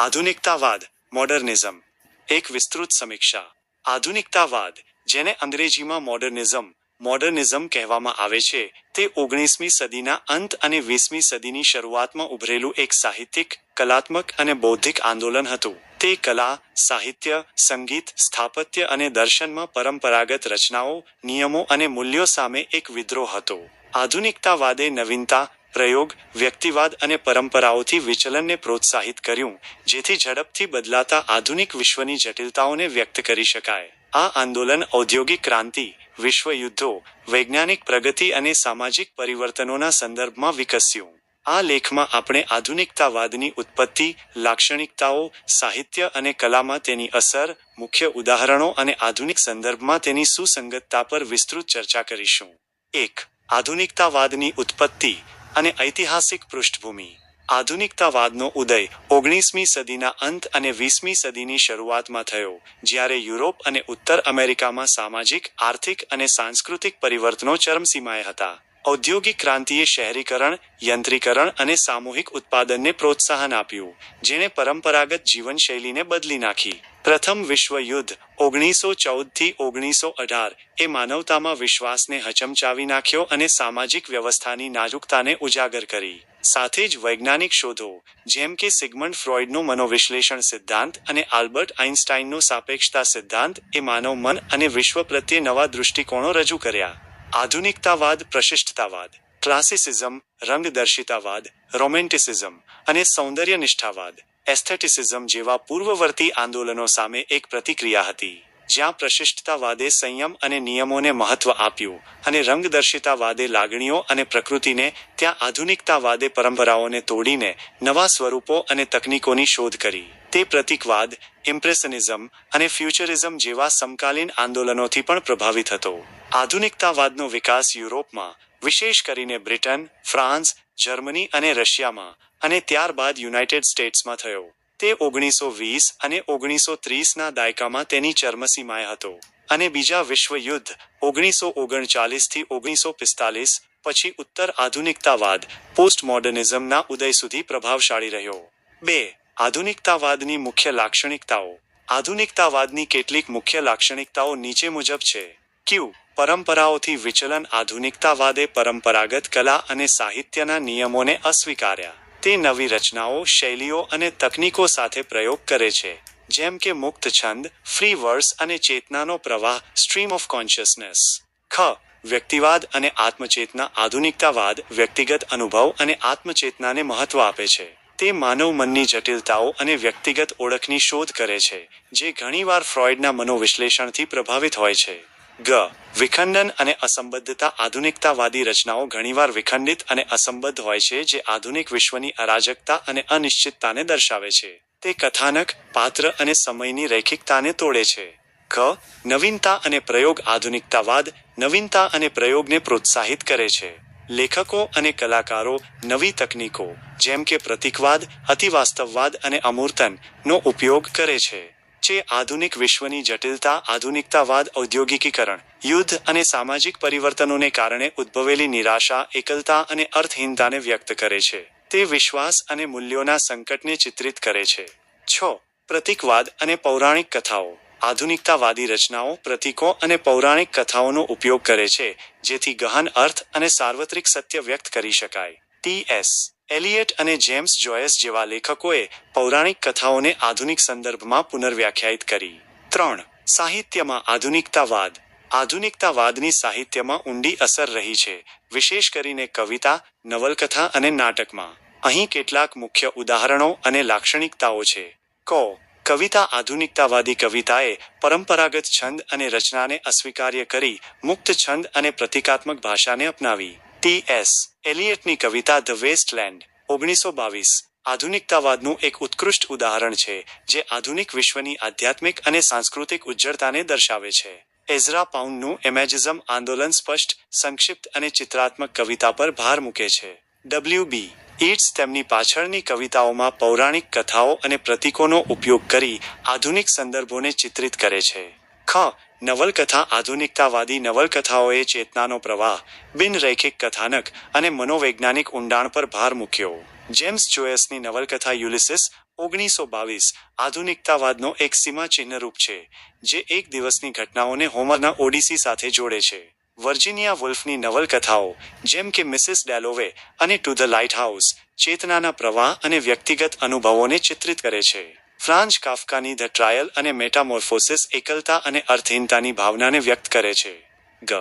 આધુનિકતાવાદ મોડર્નિઝમ એક વિસ્તૃત સમીક્ષા. આધુનિકતાવાદ, જેને અંગ્રેજીમાં મોડર્નિઝમ મોડર્નિઝમ કહેવામાં આવે છે, તે ઓગણીસમી સદીના અંત અને વીસમી સદીની શરૂઆતમાં ઉભરેલું એક સાહિત્યિક, કલાત્મક અને બૌદ્ધિક આંદોલન હતું. તે કલા, સાહિત્ય, સંગીત, સ્થાપત્ય અને દર્શનમાં પરંપરાગત રચનાઓ, નિયમો અને મૂલ્યો સામે એક વિદ્રોહ હતો. આધુનિકતાવાદે નવીનતા પ્રયોગ, વ્યક્તિવાદ અને પરંપરાઓથી વિચલનને પ્રોત્સાહિત કર્યું, જેથી ઝડપથી બદલાતા આધુનિક વિશ્વની જટિલતાઓને વ્યક્ત કરી શકાય. આ આંદોલન ઔદ્યોગિક ક્રાંતિ વિશ્વ યુદ્ધો વૈજ્ઞાનિક પ્રગતિ અને સામાજિક પરિવર્તનોના સંદર્ભમાં વિકસ્યું. આ લેખમાં આપણે આધુનિકતાવાદની ઉત્પત્તિ, લાક્ષણિકતાઓ, સાહિત્ય અને કલામાં તેની અસર, મુખ્ય ઉદાહરણો અને આધુનિક સંદર્ભમાં તેની સુસંગતતા પર વિસ્તૃત ચર્ચા કરીશું. એક, આધુનિકતાવાદની ઉત્પત્તિ અને ઐતિહાસિક પૃષ્ઠભૂમિ. આધુનિકતાવાદનો ઉદય ઓગણીસમી સદીના અંત અને વીસમી સદીની શરૂઆતમાં થયો, જ્યારે યુરોપ અને ઉત્તર અમેરિકામાં સામાજિક, આર્થિક અને સાંસ્કૃતિક પરિવર્તનો ચરમસીમાએ હતા. ઔદ્યોગિક ક્રાંતિએ શહેરીકરણ, યંત્રીકરણ અને સામૂહિક ઉત્પાદનને પ્રોત્સાહન આપ્યું, જેણે પરંપરાગત જીવનશૈલીને બદલી નાખી. પ્રથમ વિશ્વ યુદ્ધ ઓગણીસો ચૌદથી ઓગણીસો અઢાર એ માનવતામાં વિશ્વાસને હચમચાવી નાખ્યો અને સામાજિક વ્યવસ્થાની નાજુકતાને ઉજાગર કરી. સાથે જ વૈજ્ઞાનિક શોધો, જેમ કે સિગમન્ડ ફ્રોઇડનો મનોવિશ્લેષણ સિદ્ધાંત અને આલ્બર્ટ આઇન્સ્ટાઇનનો સાપેક્ષતા સિદ્ધાંત, એ માનવ મન અને વિશ્વ પ્રત્યે નવા દૃષ્ટિકોણો રજૂ કર્યા. આધુનિકતાવાદ, પ્રશિષ્ટતાવાદ, ક્લાસિસિઝમ, રંગદર્શિતાવાદ, રોમેન્ટિસિઝમ અને સૌંદર્યનિષ્ઠાવાદ, એસ્થેટિસિઝમ જેવા પૂર્વવર્તી આંદોલનો સામે એક પ્રતિક્રિયા હતી. જ્યાં પ્રશિષ્ટતાવાદે સંયમ અને નિયમોને મહત્વ આપ્યું અને રંગદર્શિતાવાદે લાગણીઓ અને પ્રકૃતિને, ત્યાં આધુનિકતાવાદે પરંપરાઓને તોડીને નવા સ્વરૂપો અને તકનીકોની શોધ કરી. તે પ્રતિકવાદ, ઇમ્પ્રેશનિઝમ અને ફ્યુચરિઝમ જેવા સમકાલીન આંદોલનોથી પણ પ્રભાવિત હતો. આધુનિકતાવાદનો વિકાસ યુરોપમાં, વિશેષ કરીને બ્રિટન, ફ્રાન્સ, જર્મની અને રશિયામાં અને ત્યારબાદ યુનાઇટેડ સ્ટેટ્સમાં થયો. તે ઓગણીસો વીસ અને ઓગણીસો ત્રીસના દાયકામાં તેની ચરમસીમાએ હતો અને બીજા વિશ્વ યુદ્ધ ઓગણીસો ઓગણચાલીસથી ઓગણીસો પિસ્તાલીસ પછી ઉત્તર આધુનિકતાવાદ પોસ્ટ મોડર્નિઝમના ઉદય સુધી પ્રભાવશાળી રહ્યો. બે, આધુનિકતાવાદની મુખ્ય લાક્ષણિકતાઓ. આધુનિકતાવાદની કેટલીક મુખ્ય લાક્ષણિકતાઓ નીચે મુજબ છે. ક્યુ, પરંપરાઓથી વિચલન આધુનિકતાવાદે પરંપરાગત કલા અને સાહિત્યના નિયમોને અસ્વીકાર્યા. તે નવી રચનાઓ, શૈલીઓ અને તકનીકો સાથે પ્રયોગ કરે છે. જેમ કે મુક્ત છંદ ફ્રી વર્સ અને ચેતનાનો પ્રવાહ સ્ટ્રીમ ઓફ કોન્શિયસનેસ ખ, વ્યક્તિવાદ અને આત્મચેતના આધુનિકતાવાદ, વ્યક્તિગત અનુભવ અને આત્મચેતનાને મહત્વ આપે છે. તે માનવ મનની જટિલતાઓ અને વ્યક્તિગત ઓળખની શોધ કરે છે, જે ઘણીવાર ફ્રોઇડના મનોવિશ્લેષણથી પ્રભાવિત હોય છે. ગ. વિખંડન અને અસંબદ્ધતા આધુનિકતાવાદી રચનાઓ ઘણીવાર વિખંડિત અને અસંબદ્ધ હોય છે, જે આધુનિક વિશ્વની અરાજકતા અને અનિશ્ચિતતાને દર્શાવે છે. તે કથાનક, પાત્ર અને સમયની રૈખિકતાને તોડે છે. ખ. નવીનતા અને પ્રયોગ આધુનિકતાવાદ નવીનતા અને પ્રયોગને પ્રોત્સાહિત કરે છે. લેખકો અને કલાકારો નવી તકનીકો, જેમ કે પ્રતિકવાદ, અતિવાસ્તવવાદ અને અમૂર્તન નો ઉપયોગ કરે છે. જે આધુનિક વિશ્વની જટિલતા, આધુનિકતાવાદ, ઔદ્યોગિકીકરણ. યુદ્ધ અને સામાજિક પરિવર્તનોને કારણે ઉદ્ભવેલી નિરાશા, એકલતા અને અર્થહીનતાને વ્યક્ત કરે છે. તે વિશ્વાસ અને મૂલ્યોના સંકટને ચિત્રિત કરે છે. છ. પ્રતિકવાદ અને પૌરાણિક કથાઓ. આધુનિકતાવાદી રચનાઓ, પ્રતીકો અને પૌરાણિક કથાઓનો ઉપયોગ કરે છે, જેથી ગહન અર્થ અને સાર્વત્રિક સત્ય વ્યક્ત કરી શકાય. ટી. એસ. એલિયટ અને જેમ્સ જોયસ જેવા લેખકોએ પૌરાણિક કથાઓને આધુનિક સંદર્ભમાં પુનર્વ્યાખ્યાયિત કરી. ત્રણ. સાહિત્યમાં આધુનિકતાવાદ. આધુનિકતાવાદની સાહિત્યમાં ઊંડી અસર રહી છે, વિશેષ કરીને કવિતા, નવલકથા અને નાટકમાં. અહીં કેટલાક મુખ્ય ઉદાહરણો અને લાક્ષણિકતાઓ છે. કો. કવિતા આધુનિકતાવાદી કવિતાએ પરંપરાગત છંદ અને રચનાને અસ્વીકાર્ય કરી મુક્ત છંદ અને પ્રતિકાત્મક ભાષાને અપનાવી. ટી. એસ. એલિયટની કવિતા ધ વેસ્ટલેન્ડ, ઓગણીસો બાવીસ, આધુનિકતાવાદનું એક ઉત્કૃષ્ટ ઉદાહરણ છે, જે આધુનિક વિશ્વની આધ્યાત્મિક અને સાંસ્કૃતિક ઉજ્જળતાને દર્શાવે છે. એઝરા પાઉન્ડનું એમેજિઝમ આંદોલન સ્પષ્ટ, સંક્ષિપ્ત અને ચિત્રાત્મક કવિતા પર ભાર મૂકે છે. ડબલ્યુ બી ઇટ્સ તેમની પાછળની કવિતાઓમાં પૌરાણિક કથાઓ અને પ્રતીકોનો ઉપયોગ કરી આધુનિક સંદર્ભોને ચિત્રિત કરે છે. ખ નવલકથા આધુનિકતાવાદી નવલકથાઓએ ચેતનાનો પ્રવાહ બિનરૈખિક કથાનક અને મનોવૈજ્ઞાનિક ઊંડાણ પર ભાર મૂક્યો. જેમ્સ જોયસની નવલકથા યુલિસિસ ઓગણીસો બાવીસ આધુનિકતાવાદનો એક સીમાચિહ્ન રૂપ છે, જે એક દિવસની ઘટનાઓને હોમરના ઓડિસી સાથે જોડે છે. વર્જિનિયા વુલ્ફની નવલકથાઓ, જેમ કે મિસિસ ડેલોવે અને ટુ ધ લાઇટ હાઉસ, ચેતનાના પ્રવાહ અને વ્યક્તિગત અનુભવોને ચિત્રિત કરે છે. ફ્રાન્ચ કાફકાની ધ ટ્રાયલ અને મેટામોર્ફોસિસ એકલતા અને અર્થહીનતાની ભાવનાને વ્યક્ત કરે છે. ગ.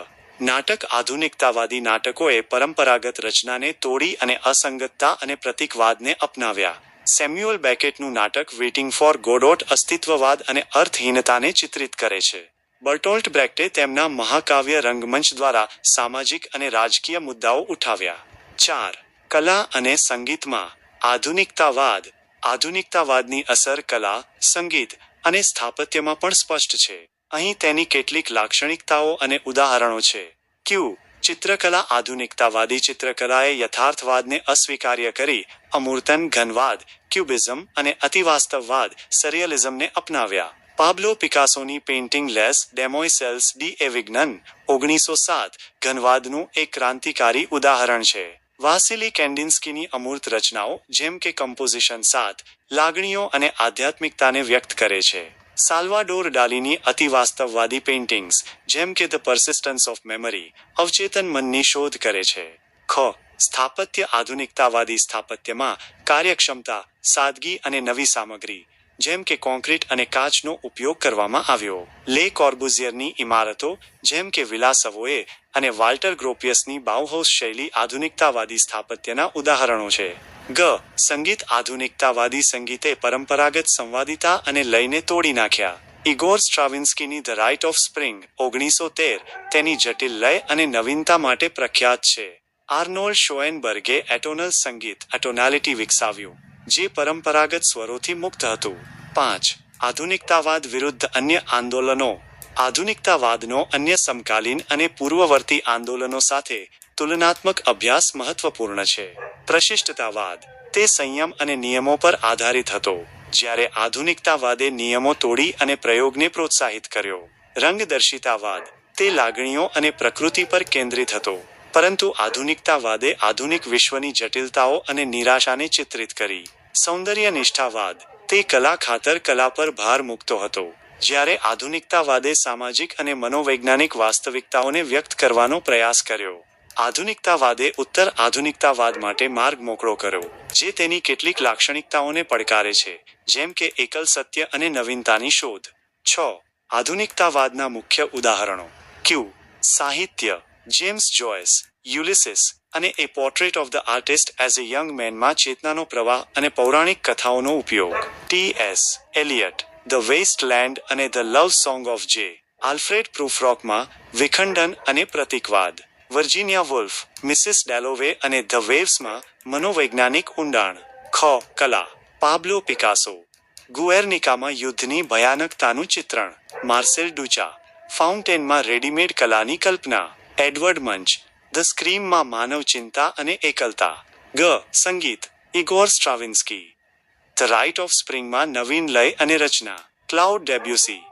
નાટક આધુનિકતાવાદી નાટકોએ પરંપરાગત રચનાને તોડી અને અસંગતતા અને પ્રતિકવાદને અપનાવ્યા. સેમ્યુઅલ બેકેટનું નાટક વેઇટિંગ ફોર ગોડોટ અસ્તિત્વવાદ અને અર્થહીનતાને ચિત્રિત કરે છે. બર્ટોલ્ટ બ્રેક્ટે તેમના મહાકાવ્ય રંગમંચ દ્વારા સામાજિક અને રાજકીય મુદ્દાઓ ઉઠાવ્યા. ચાર. કલા અને સંગીતમાં આધુનિકતાવાદ આધુનિકતાવાદની અસર કલા, સંગીત અને સ્થાપત્યમાં પણ સ્પષ્ટ છે. અહીં તેની કેટલીક લાક્ષણિકતાઓ અને ઉદાહરણો છે. ક્યુ. ચિત્રકલા આધુનિકતાવાદી ચિત્રકલાએ યથાર્થવાદને અસ્વીકાર્ય કરી અમૂર્તન ઘનવાદ, ક્યુબિઝમ અને અતિવાસ્તવવાદ, સરિયલિઝમને અપનાવ્યા. Pablo પિકાસોની painting les demoiselles d' Avignon ઓગણીસો સાત, ઘનવાદનું એક ક્રાંતિકારી ઉદાહરણ છે. વાસિલી કેન્ડિન્સ્કીની અમૂર્ત રચનાઓ, જેમ કે કમ્પોઝિશન સાત, લાગણીઓ અને આધ્યાત્મિકતાને વ્યક્ત કરે છે. સાલ્વાડોર ડાલીની અતિવાસ્તવવાદી પેઇન્ટિંગ્સ જેમ કે ધ પર્સિસ્ટન્સ ઓફ મેમરી અવચેતન મનની શોધ કરે છે. ખ, સ્થાપત્ય આધુનિકતાવાદી સ્થાપત્યમાં કાર્યક્ષમતા, સાદગી અને નવી સામગ્રી. જેમ કે કોન્ક્રીટ અને કાચનો ઉપયોગ કરવામાં આવ્યો. લે કોર્બુઝિયરની ઇમારતો, જેમ કે વિલાસવોએ અને વાલ્ટર ગ્રોપિયસની બાઉહાઉસ શૈલી આધુનિકતાવાદી સ્થાપત્યના ઉદાહરણો છે. ગ. સંગીત આધુનિકતાવાદી સંગીતે પરંપરાગત સંવાદિતા અને લયને તોડી નાખ્યા. ઇગોર સ્ટ્રાવિન્સ્કીની ધ રાઇટ ઓફ સ્પ્રિંગ, ઓગણીસો તેર, તેની જટિલ લય અને નવીનતા માટે પ્રખ્યાત છે. આર્નોલ્ડ શોએનબર્ગે એટોનલ સંગીત, એટોનાલિટી વિકસાવ્યું. જે પરંપરાગત સ્વરોથી મુક્ત હતું. પાંચ, આધુનિકતાવાદ વિરુદ્ધ અન્ય આંદોલનો. આધુનિકતાવાદનો અન્ય સમકાલીન અને પૂર્વવર્તી આંદોલનો સાથે તુલનાત્મક અભ્યાસ મહત્વપૂર્ણ છે. પ્રશિષ્ટતાવાદ, તે સંયમ અને નિયમો પર આધારિત હતો, જ્યારે આધુનિકતાવાદે નિયમો તોડી અને પ્રયોગને પ્રોત્સાહિત કર્યો. રંગદર્શિતાવાદ, તે લાગણીઓ અને પ્રકૃતિ પર કેન્દ્રિત હતો, પરંતુ આધુનિકતાવાદે આધુનિક વિશ્વની જટિલતાઓ અને નિરાશાને ચિત્રિત કરી. સૌંદર્ય નિષ્ઠાવાદ તે કલા ખાતર કલા પર ભાર મૂકતો હતો. જ્યારે આધુનિકતાવાદે સામાજિક અને મનોવૈજ્ઞાનિક વાસ્તવિકતાઓને વ્યક્ત કરવાનો પ્રયાસ કર્યો. આધુનિકતાવાદે ઉત્તર આધુનિકતાવાદ માટે માર્ગ મોકળો કર્યો, જે તેની કેટલીક લાક્ષણિકતાઓને પડકારે છે, જેમ કે એકલ સત્ય અને નવીનતાની શોધ. છ. આધુનિકતાવાદના મુખ્ય ઉદાહરણો. ક્યુ. સાહિત્ય. James Joyce. યુલિસિસ અને a portrait of the artist as a young મેનમાં ચેતનાનો પ્રવાહ અને પૌરાણિક કથાઓનો ઉપયોગ. T S Eliot the waste land અને the love song of J Alfred પ્રૂફરોકમાં વિખંડન અને પ્રતિકવાદ. વર્જિનિયા વુલ્ફ મિસિસ ડેલોવે અને ધ વેવ્સમાં મનોવૈજ્ઞાનિક ઊંડાણ. ખ, કલા. પાબ્લો પિકાસો ગુએર્નિકામાં યુદ્ધની ભયાનકતાનું ચિત્રણ. માર્સેલ ડુચા ફાઉન્ટેનમાં રેડીમેડ કલાની કલ્પના. એડવર્ડ મંચ ધ સ્ક્રીમમાં માનવ ચિંતા અને એકલતા ગ સંગીત Igor Stravinsky the rite of સ્પ્રિંગમાં નવીન લય અને રચના ક્લાઉડ ડેબ્યુસી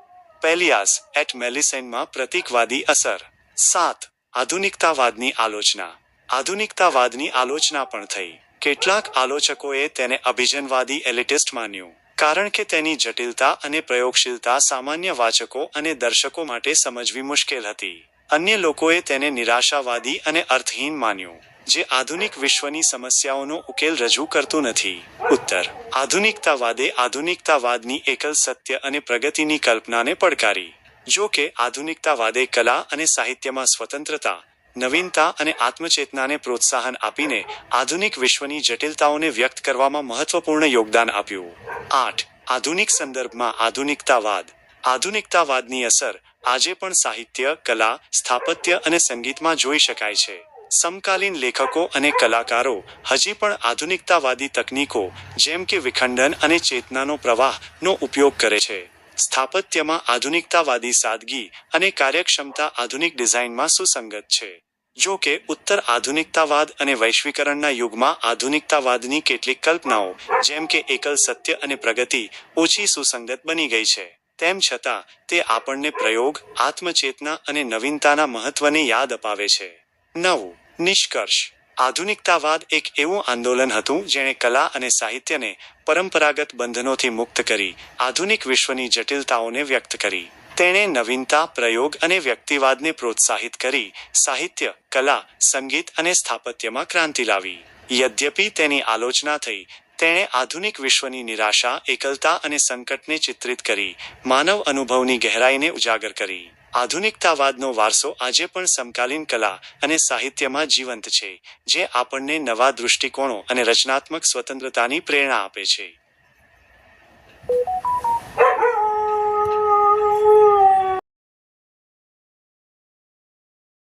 પેલિયાસ એટ મેલિસેનમાં પ્રતિકવાદી અસર સાત આધુનિકતાવાદની આલોચના આધુનિકતાવાદની આલોચના પણ થઈ કેટલાક આલોચકોએ તેને અભિજનવાદી એલિટિસ્ટ માન્યું, કારણ કે તેની જટિલતા અને પ્રયોગશીલતા સામાન્ય વાચકો અને દર્શકો માટે સમજવી મુશ્કેલ હતી. અન્ય લોકોએ તેને નિરાશાવાદી અને અર્થહીન માન્યું, જે આધુનિક વિશ્વની સમસ્યાઓનો ઉકેલ રજૂ કરતું નથી. ઉત્તર. આધુનિકતાવાદે આધુનિકતાવાદની એકલ સત્ય અને પ્રગતિની કલ્પનાને પડકારી. જો કે, આધુનિકતાવાદે કલા અને સાહિત્યમાં સ્વતંત્રતા, નવીનતા અને આત્મચેતનાને પ્રોત્સાહન આપીને આધુનિક વિશ્વની જટિલતાઓને વ્યક્ત કરવામાં મહત્વપૂર્ણ યોગદાન આપ્યું. આઠ. આધુનિક સંદર્ભમાં આધુનિકતાવાદ. આધુનિકતાવાદની અસર આજે પણ સાહિત્ય, કલા, સ્થાપત્ય અને સંગીતમાં જોઈ શકાય છે. સમકાલીન લેખકો અને કલાકારો હજી પણ આધુનિકતાવાદી તકનીકો જેમ કે વિખંડન અને ચેતનાનો પ્રવાહનો ઉપયોગ કરે છે. સ્થાપત્યમાં આધુનિકતાવાદી સાદગી અને કાર્યક્ષમતા આધુનિક ડિઝાઇનમાં સુસંગત છે. જો કે ઉત્તર આધુનિકતાવાદ અને વૈશ્વિકરણના યુગમાં આધુનિકતાવાદની કેટલીક કલ્પનાઓ જેમ કે એકલ સત્ય અને પ્રગતિ ઓછી સુસંગત બની ગઈ છે. તેમ છતાં, તે આપણને પ્રયોગ, આત્મચેતના અને નવીનતાના મહત્વને યાદ અપાવે છે. નવું, નિષ્કર્ષ. આધુનિકતાવાદ એક એવું આંદોલન હતું જેણે કલા અને સાહિત્યને પરંપરાગત બંધનોથી મુક્ત કરી, આધુનિક વિશ્વની જટિલતાઓને વ્યક્ત કરી. તેણે નવીનતા, પ્રયોગ અને વ્યક્તિવાદને પ્રોત્સાહિત કરી, સાહિત્ય, કલા, સંગીત અને સ્થાપત્યમાં ક્રાંતિ લાવી. યદ્યપિ તેની આલોચના થઈ તેણે આધુનિક વિશ્વની નિરાશા, એકલતા અને સંકટને ચિત્રિત કરી, માનવ અનુભવની ગહેરાઈને ઉજાગર કરી. આધુનિકતાવાદનો વારસો આજે પણ સમકાલીન કલા અને સાહિત્યમાં જીવંત છે, જે આપણને નવા દૃષ્ટિકોણો અને રચનાત્મક સ્વતંત્રતાની પ્રેરણા આપે છે.